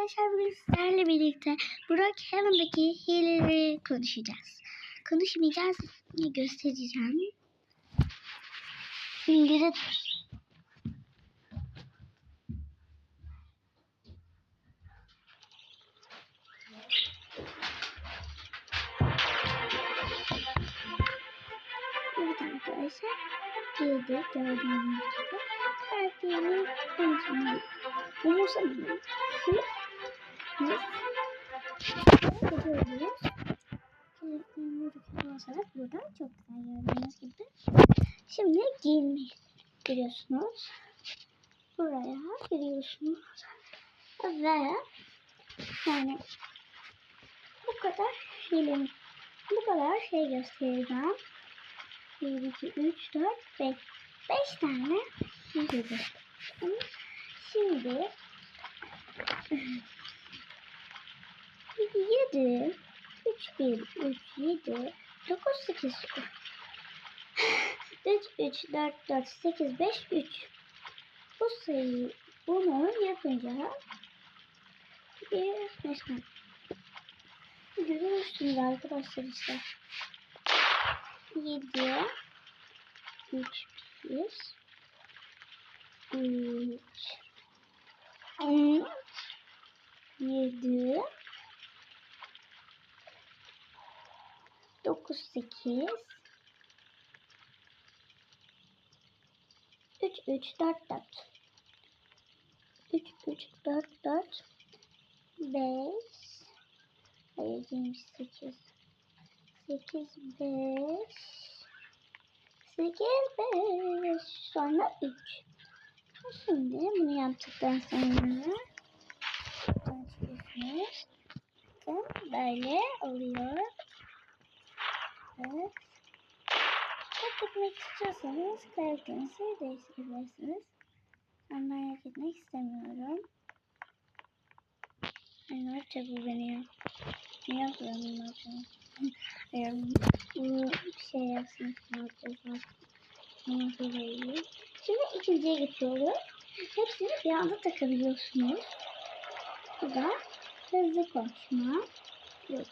Arkadaşlar bugün sizlerle birlikte Brock Heaven'daki hileleri konuşacağız. Konuşmayacağız, göstereceğim. İngiliz Evet arkadaşlar, girdik gördüğünüz gibi. Karakterimi konuşmayı umursamıyorum. Siz, olsarak buradan çok güzel gördüğünüz gibi. Şimdi giyinmeyi giriyorsunuz. Buraya giriyorsunuz. Ve yani bu kadar film, bu kadar şey göstereceğim. 1, 2, 3, 4, 5. 5 tane video Şimdi 7 3, 1, 3, 7 9, 8 3, 3, 4, 4, 8, 5, 3 Bu sayıyı bunu yapınca bir nesne görüyorsunuz arkadaşlar işte. 7 3 1 3 7 9 8 3 3 4 4 3 3 4 4 5 Hayır 28 8 5 8 5 sonra 3 Şimdi bunu yaptıktan sonra. Bakın böyle oluyor. Evet. Gitmek istiyorsanız karakterinizi değiştirebilirsiniz. Ben merak etmek istemiyorum. Ay ne yapacak bu beni ya? Ne yapıyorum ne yapacağım? Hayır, bu bir şey yapsın. Şimdi ikinciye geçiyoruz. Hepsini bir anda takabiliyorsunuz. Bu da hızlı koşma. Yok.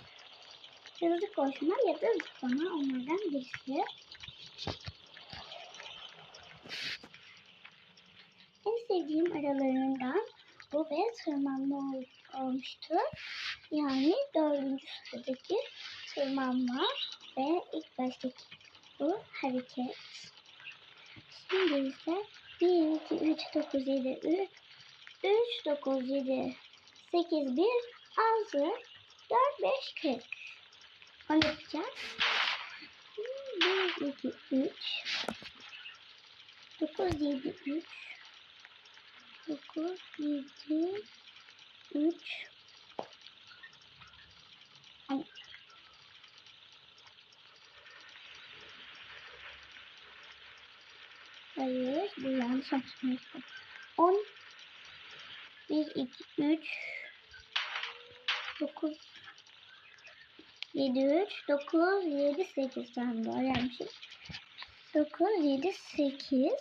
Hızlı koşma ya da zıplama onlardan birisi. En sevdiğim aralarından bu ve tırmanma ol- olmuştu. Yani dördüncü sıradaki tırmanma ve ilk baştaki bu hareket. Şimdi ise 1, 2, 3, 9, 7, 3, 3, 9, 7, 8, 1, 6, 4, 5, 40. Onu yapacağız. 1, 2, 3, 9, 7, 3, 9, 7, 3, Ay. Hayır, bu yanlış açmıştım. 10 1 2 3 9 7 3 9 7 8 tamam doğru yapmışım. 9 7 8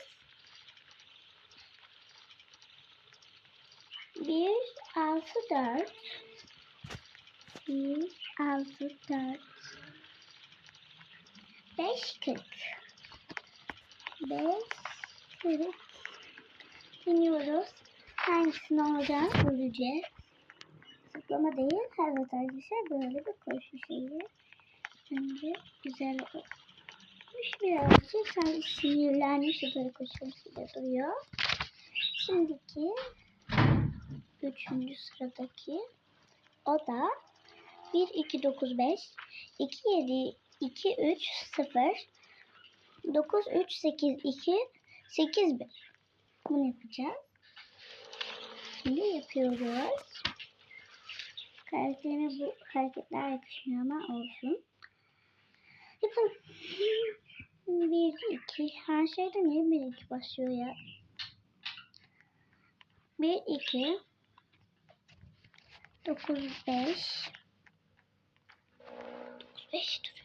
1 6 4 1 6 4 5 40 5 40 iniyoruz. Hangisini alacağını göreceğiz. Zıplama değil. Evet arkadaşlar böyle bir koşu şeyi. Bence güzel olmuş birazcık. Sanki sinirlenmiş böyle koşusuyla duruyor. Şimdiki üçüncü sıradaki o da 1 2 9 5 2 7 2 3 0 9 3 8 2 8 1 bunu yapacağız. Şimdi yapıyoruz. Karakterime bu hareketler yakışmıyor ama olsun. Yapalım. 1 2 her şeyde niye 1 2 başlıyor ya? 1 2 9 5 9 5 dur.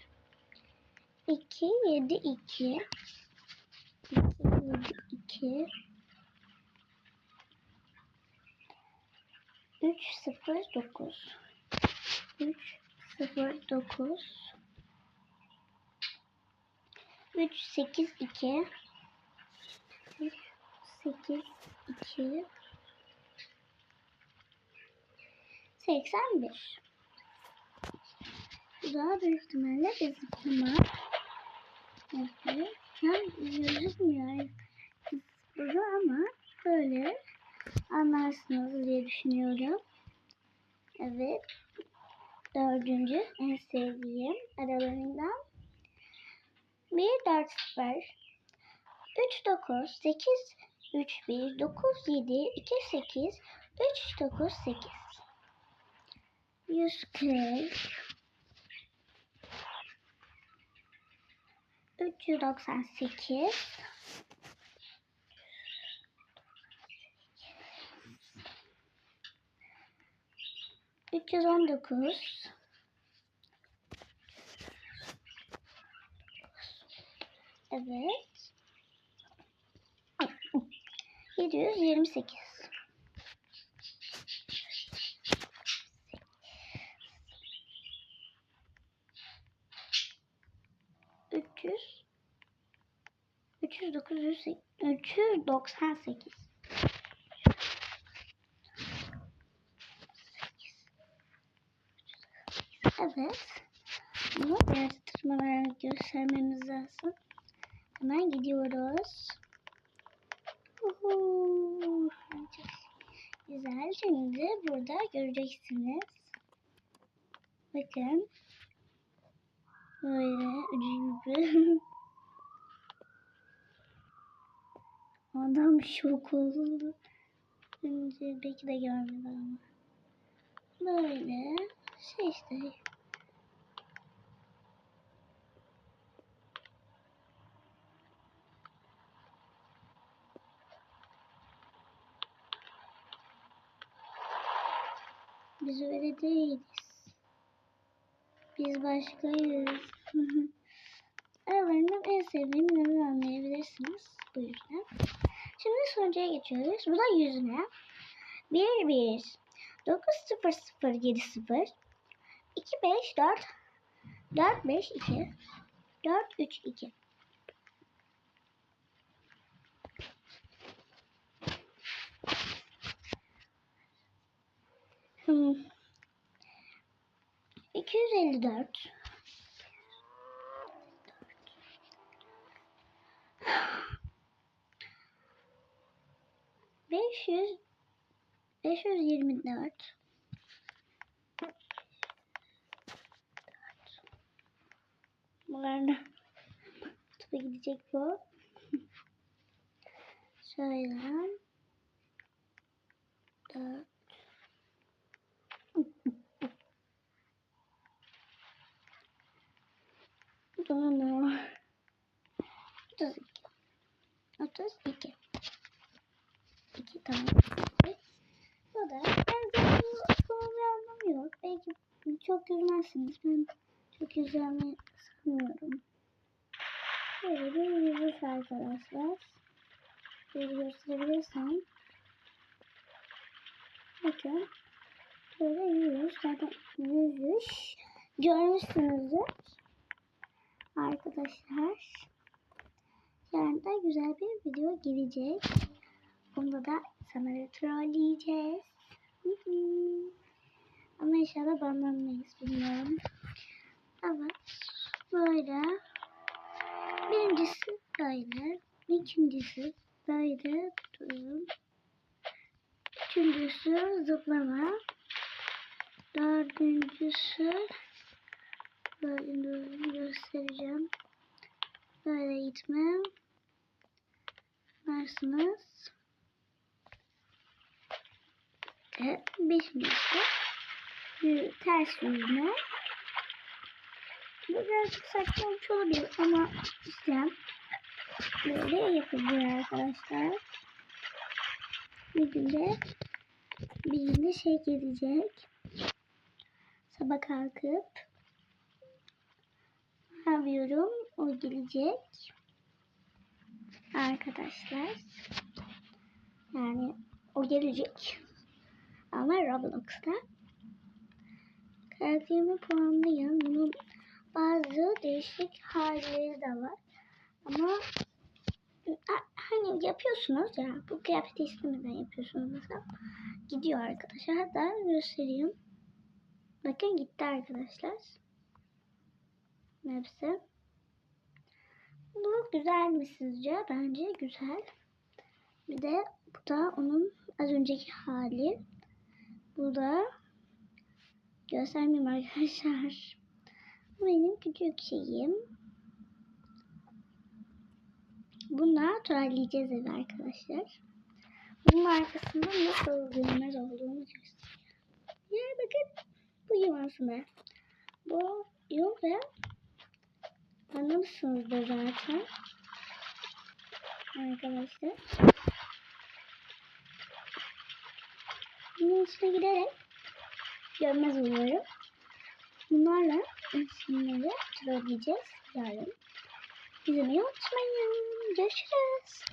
2 7 2 2 7 2 309 309 382 382 81 Bu da büyük ihtimalle zıplama. Evet. Tam gözükmüyor burada ama böyle anlarsınız diye düşünüyorum. Evet. Dördüncü en sevdiğim aralarından. 1 4 0 3 9 8 3 1 9 7 2 8 3 9 8 140 398 319 Evet. 728 300 300 900 398 Evet. Bunu diğer tırmanarak göstermemiz lazım. Hemen gidiyoruz. Uhu. Güzel. Şimdi burada göreceksiniz. Bakın. Böyle ucu. Adam şok oldu. Önce belki de görmedi ama. Böyle şey işte. Biz öyle değiliz. Biz başkayız. Aralarından en sevdiğim ürünü anlayabilirsiniz. Bu yüzden. Şimdi sonuca geçiyoruz. Bu da yüzme. 1 1 9 0 0 7 0 2 5 4 4 5 2 4 3 2 Hmm. 54 500 524 Bunlarına tuba gidecek bu. Şöyle. 4 32. 2 tamam. Bu da bence bu yok. Belki çok yüzmezsiniz. Ben çok yüzmeyi sanmıyorum. Böyle bir yüzüş arkadaşlar. Böyle gösterebilirsem. Bakın. Böyle yüzüş. Zaten yüzüş. Görmüşsünüzdür. Arkadaşlar. Yarın da güzel bir video gelecek. Bunda da sanırım trolleyeceğiz. Ama inşallah banlanmayız bilmiyorum. Evet. Böyle. Birincisi böyle. İkincisi böyle tutuyorum. Üçüncüsü zıplama. Dördüncüsü böyle göstereceğim. Böyle gitme. Varsınız. Ve beşincisi bir ters yüzme. Bu birazcık saçma olmuş olabilir ama işte böyle yapılıyor arkadaşlar. Bir günde bir günde şey gelecek. Sabah kalkıp ne yapıyorum? O gelecek. Arkadaşlar. Yani o gelecek. Ama Roblox'ta. Karakterimi puanlayın. Bunun bazı değişik halleri de var. Ama hani yapıyorsunuz ya bu kıyafeti istemeden yapıyorsunuz mesela. Gidiyor arkadaşlar. Hatta göstereyim. Bakın gitti arkadaşlar. Hepsi. Bu güzel mi sizce? Bence güzel. Bir de bu da onun az önceki hali. Bu da göstermeyeyim arkadaşlar. Bu benim küçük şeyim. Bununla trolleyeceğiz evi arkadaşlar. Bunun arkasında nasıl görünmez olduğunu gösteriyor. Ya bakın bu yıl aslında. Bu yıl ve anlamışsınız da zaten. Arkadaşlar. Bunun içine giderek görmez oluyorum. Bunlarla isimleri trolleyeceğiz yarın. İzlemeyi unutmayın. Görüşürüz.